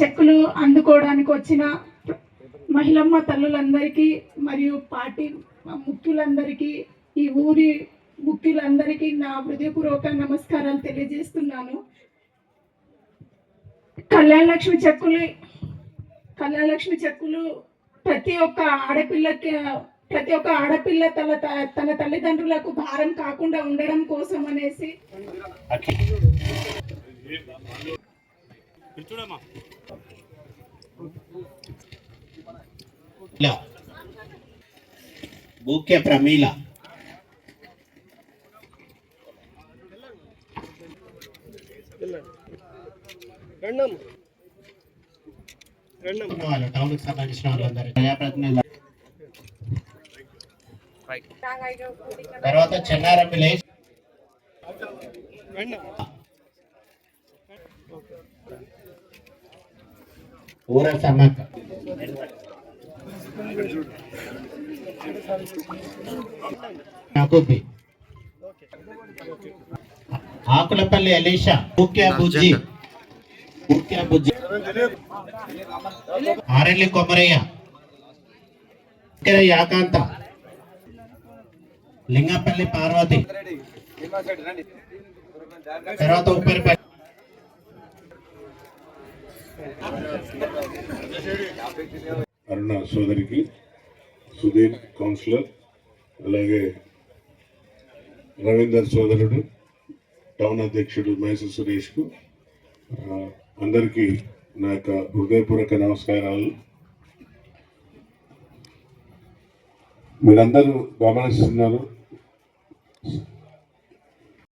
చెక్కులు అందుకోవడానికి వచ్చిన మహిళమ్మ తల్లులందరికీ మరియు పార్టీ ముఖ్యులందరికీ ఈ ఊరి ముఖ్యులందరికీ నా హృదయపూర్వక నమస్కారాలు తెలియజేస్తున్నాను. కళ్యాణ లక్ష్మి చెక్కులు కళ్యాణ లక్ష్మి చెక్కులు ప్రతి ఒక్క ఆడపిల్లకి ప్రతి ఒక్క ఆడపిల్ల తన తన తల్లిదండ్రులకు భారం కాకుండా ఉండడం కోసం అనేసి. బూకే ప్రమీల. టౌన్ కి సంబంధించిన వాళ్ళందరూ ప్రజాప్రతినిధులు తర్వాత చెన్నారం విలేజ్ ఊర సమ్మక్క నాకుబ్బి ఆకులపల్లి అలీషా ముఖ్య బుజ్జి ముఖ్య బుజ్జి ఆరెల్లి కొమరయ్య. ఇక్కడ యాకాంత లింగపల్లి పార్వతి. తర్వాత ఉప్పరిపల్లి. అరుణ సోదరికి సుధీర్ కౌన్సిలర్ అలాగే రవీందర్ సోదరుడు టౌన్ అధ్యక్షుడు మైసూర్ సురేష్కు అందరికీ నా యొక్క హృదయపూర్వక నమస్కారాలు. మీరందరూ గమనిస్తున్నారు.